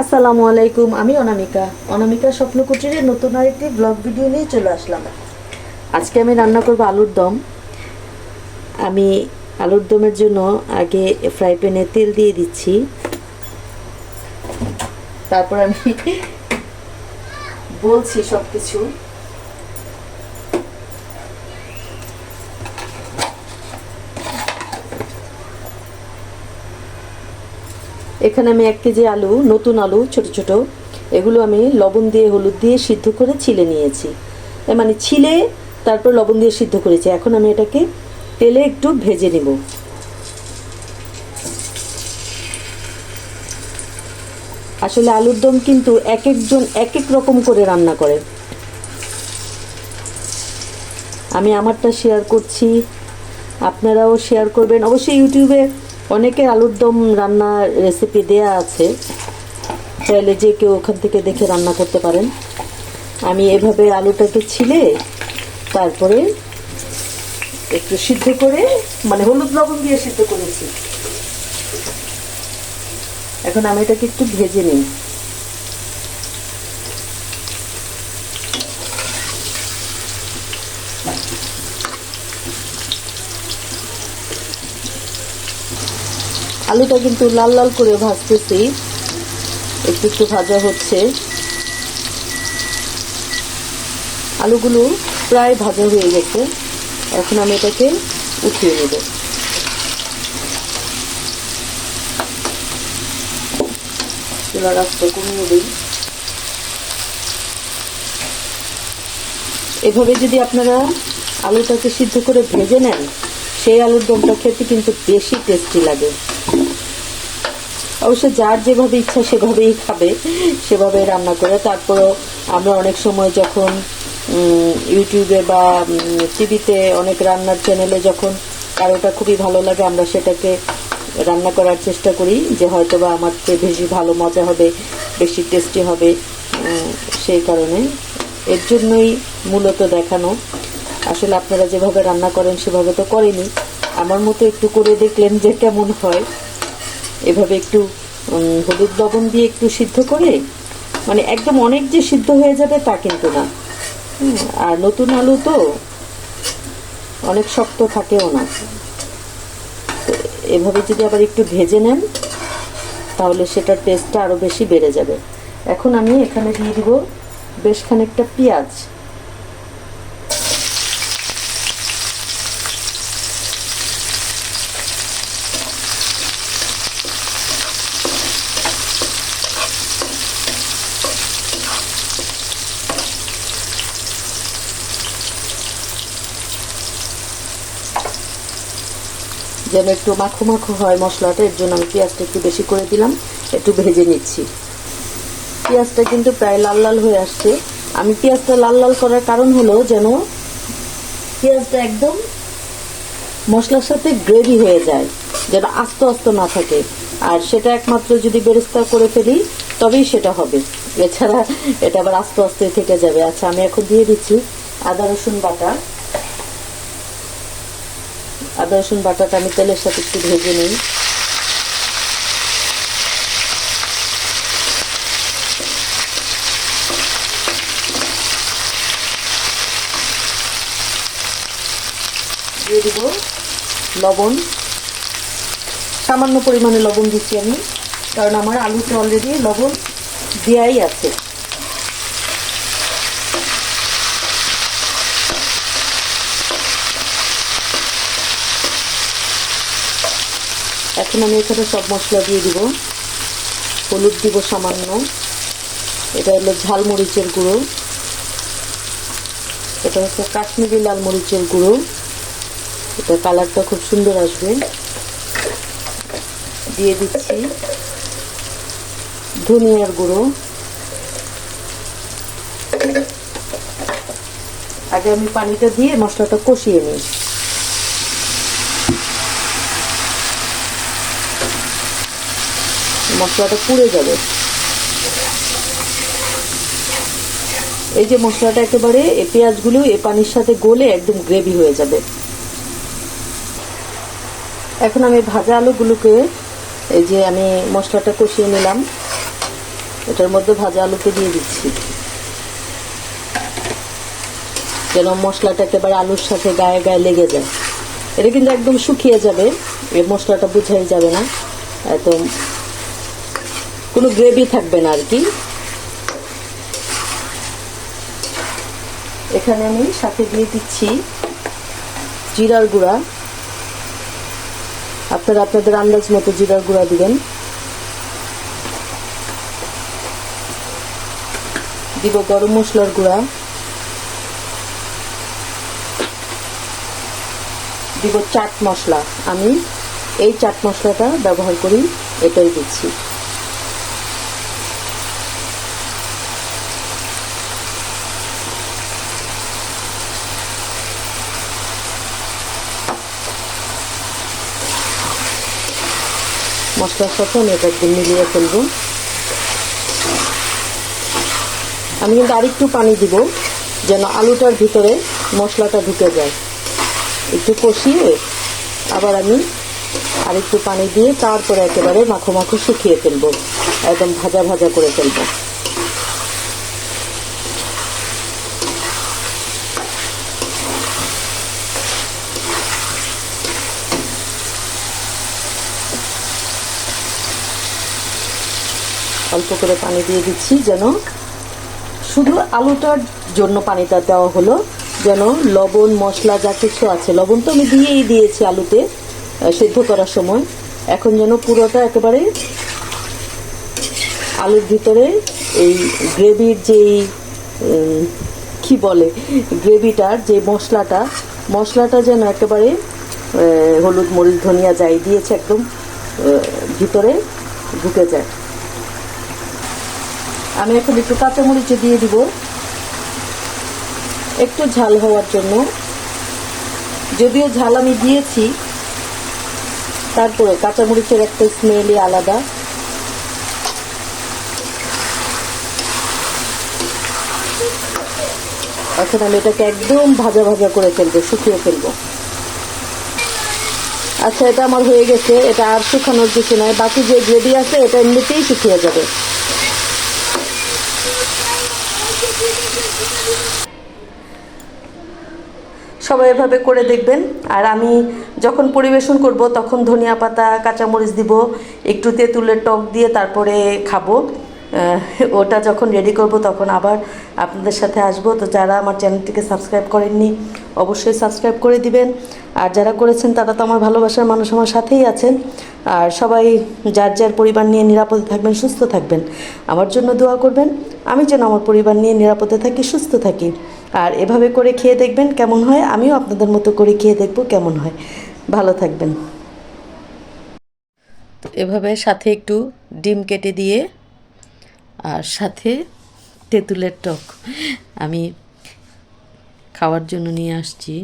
আসসালামু আলাইকুম, আমি অনামিকা। অনামিকা স্বপ্ন কুটিরের নতুন আরেকটি ব্লগ ভিডিও নিয়ে চলে আসলাম। আজকে আমি রান্না করব আলুর দম। আমি আলুর দমের জন্য আগে ফ্রাই প্যানে তেল দিয়ে দিচ্ছি। তারপর আমি বলছি সব কিছু এখানে আমি এক কেজি আলু, নতুন আলু, ছোট ছোট, এগুলো আমি লবণ দিয়ে, হলুদ দিয়ে সিদ্ধ করে ছিলে নিয়েছি। মানে ছিলে, তারপর লবণ দিয়ে সিদ্ধ করেছি। এখন আমি এটাকে তেলে একটু ভেজে নেব। আসলে আলুর দম কিন্তু এক একজন এক এক রকম করে রান্না করে। আমি আমারটা শেয়ার করছি। আপনারাও শেয়ার করবেন। অবশ্যই ইউটিউবে অনেকে আলুর দম রান্নার রেসিপি দেয়া আছে। চাইলে যে কেউ ওখান থেকে দেখে রান্না করতে পারেন। আমি এভাবে আলুটাকে ছিলে, তারপরে একটু সিদ্ধ করে মানে হলুদ লবণ দিয়ে সিদ্ধ করেছি। এখন আমি এটাকে একটু ভেজে নিই। আলুটা কিন্তু লাল লাল করে ভাজতেছি। একটু একটু ভাজা হচ্ছে। আলুগুলো প্রায় ভাজা হয়ে গেছে। এখন আমি এটাকে উঠিয়ে নেব। চুলার আস্তে কমিয়ে দিই। এভাবে যদি আপনারা আলুটাকে সিদ্ধ করে ভেজে নেন, সেই আলুর দমটা খেতে কিন্তু বেশি টেস্টি লাগে। অবশ্য যার যেভাবে ইচ্ছা সেভাবেই খাবে, সেভাবে রান্না করে। তারপরও আমরা অনেক সময় যখন ইউটিউবে বা টিভিতে অনেক রান্নার চ্যানেলে যখন কারোটা খুবই ভালো লাগে, আমরা সেটাকে রান্না করার চেষ্টা করি যে হয়তো বা আমার চেয়ে বেশি ভালো মজা হবে, বেশি টেস্টি হবে সেই কারণে। এর জন্যই মূলত দেখানো। আসলে আপনারা যেভাবে রান্না করেন সেভাবে তো করেনি। আমার মতো একটু করে দেখলেন যে কেমন হয়। এভাবে একটু হলুদ লবণ দিয়ে একটু সিদ্ধ করে মানে একদম অনেক যে সিদ্ধ হয়ে যাবে তা কিন্তু না। আর নতুন আলু তো অনেক শক্ত থাকেও না। এভাবে যদি আবার একটু ভেজে নেন, তাহলে সেটার টেস্টটা আরও বেশি বেড়ে যাবে। এখন আমি এখানে দিয়ে দিব বেশ খানিকটা পেঁয়াজ। যেন একটু মাখো মাখো হয় মশলাটা, এর জন্য আমি পেঁয়াজটা একটু বেশি করে দিলাম। একটু ভেজে নিচ্ছি। পেঁয়াজটা কিন্তু প্রায় লাল লাল হয়ে আসছে। আমি পেঁয়াজটা লাল লাল করার কারণ হলো যেন পেঁয়াজটা একদম মশলার সাথে গ্রেভি হয়ে যায়, যেন আস্ত আস্ত না থাকে। আর সেটা একমাত্র যদি বেরেস্তা করে ফেলি, তবেই সেটা হবে। এছাড়া এটা আবার আস্তে আস্তে থেকে যাবে। আচ্ছা আমি এখন দিয়ে দিচ্ছি আদা রসুন বাটা। আদা রসুন বাটাটা আমি তেলের সাথে একটু ভেজে নিই। দিয়ে দিব লবণ। সামান্য পরিমাণে লবণ দিচ্ছি আমি, কারণ আমার আলুতে অলরেডি লবণ দেওয়াই আছে। এখন আমি এখানে সব মশলা দিয়ে দিব। হলুদ দিব সামান্য। এটা হলো ঝাল মরিচের গুঁড়ো। এটা হচ্ছে কাশ্মীরি লাল মরিচের গুঁড়ো। এটা কালারটা খুব সুন্দর আসবে। দিয়ে দিচ্ছি ধনিয়ার গুঁড়ো। আগে আমি পানিটা দিয়ে মশলাটা কষিয়ে নিই। মশলাটা পুড়ে যাবে। এই যে মশলাটা একেবারে, এই পেঁয়াজগুলো এ পানির সাথে গলে একদম গ্রেভি হয়ে যাবে। এখন আমি ভাজা আলুগুলোকে, এই যে আমি মশলাটা কষিয়ে নিলাম, এটার মধ্যে ভাজা আলুকে দিয়ে দিচ্ছি। যেন মশলাটা একেবারে আলুর সাথে গায়ে গায়ে লেগে যায়। এটা কিন্তু একদম শুকিয়ে যাবে, এই মশলাটা বুঝাই যাবে না। একদম কোনো গ্রেভি থাকবে না আর কি। এখানে আমি সাথে দিয়ে দিচ্ছি জিরার গুঁড়া। আপনারা আপনাদের আন্দাজ মতো জিরার গুঁড়া দিবেন। দিব গরম মশলার গুঁড়া। দিব চাট মশলা। আমি এই চাট মশলাটা ব্যবহার করি, এটাই দিচ্ছি। মশলার সাথে আমি এটা একদম মিলিয়ে ফেলব। আমি কিন্তু আরেকটু পানি দিব, যেন আলুটার ভিতরে মশলাটা ঢুকে যায়। একটু কষিয়ে আবার আমি আরেকটু পানি দিয়ে তারপরে একেবারে মাখো মাখো শুকিয়ে ফেলব, একদম ভাজা ভাজা করে ফেলব। অল্প করে পানি দিয়ে দিচ্ছি যেন শুধু আলুটার জন্য পানিটা দেওয়া হলো, যেন লবণ, মশলা যা কিছু আছে, লবণ তো আমি দিয়েই দিয়েছি আলুতে সেদ্ধ করার সময়। এখন যেন পুরোটা একেবারে আলুর ভিতরে এই গ্রেভির যেই কি বলে, গ্রেভিটার যে মশলাটা মশলাটা যেন একেবারে হলুদ, মরিচ, ধনিয়া যাই দিয়েছে একদম ভিতরে ঢুকে যায়। আমি এখন একটু কাঁচামরিচ দিয়ে দিব। একটু ঝাল হওয়ার জন্য। যদিও ঝাল আমি দিয়েছি, তারপরে কাঁচামরিচের একটা স্মেলই আলাদা। এখন আমি এটাকে একদম ভাজা ভাজা করে ফেলব, শুকিয়ে ফেলব। আচ্ছা এটা আমার হয়ে গেছে। এটা আর শুকানোর কিছু নয় বাকি যে গ্রেভি আছে, এটা এমনিতেই শুকিয়ে যাবে। সবাই এভাবে করে দেখবেন। আর আমি যখন পরিবেশন করব, তখন ধনিয়া পাতা, কাঁচামরিচ দিব, একটু তেঁতুলের টক দিয়ে তারপরে খাব। ওটা যখন রেডি করব, তখন আবার আপনাদের সাথে আসব। তো যারা আমার চ্যানেলটিকে সাবস্ক্রাইব করেননি, অবশ্যই সাবস্ক্রাইব করে দিবেন। আর যারা করেছেন, তারা তো আমার ভালোবাসার মানুষ আমার সাথেই আছেন। আর সবাই যার যার পরিবার নিয়ে নিরাপদে থাকবেন, সুস্থ থাকবেন। আমার জন্য দোয়া করবেন, আমি যেন আমার পরিবার নিয়ে নিরাপদে থাকি, সুস্থ থাকি। আর এভাবে করে খেয়ে দেখবেন কেমন হয়, আমিও আপনাদের মতো করে খেয়ে দেখব কেমন হয়। ভালো থাকবেন। এভাবে সাথে একটু ডিম কেটে দিয়ে আর সাথে তেঁতুলের টক আমি খাওয়ার জন্য নিয়ে আসছি।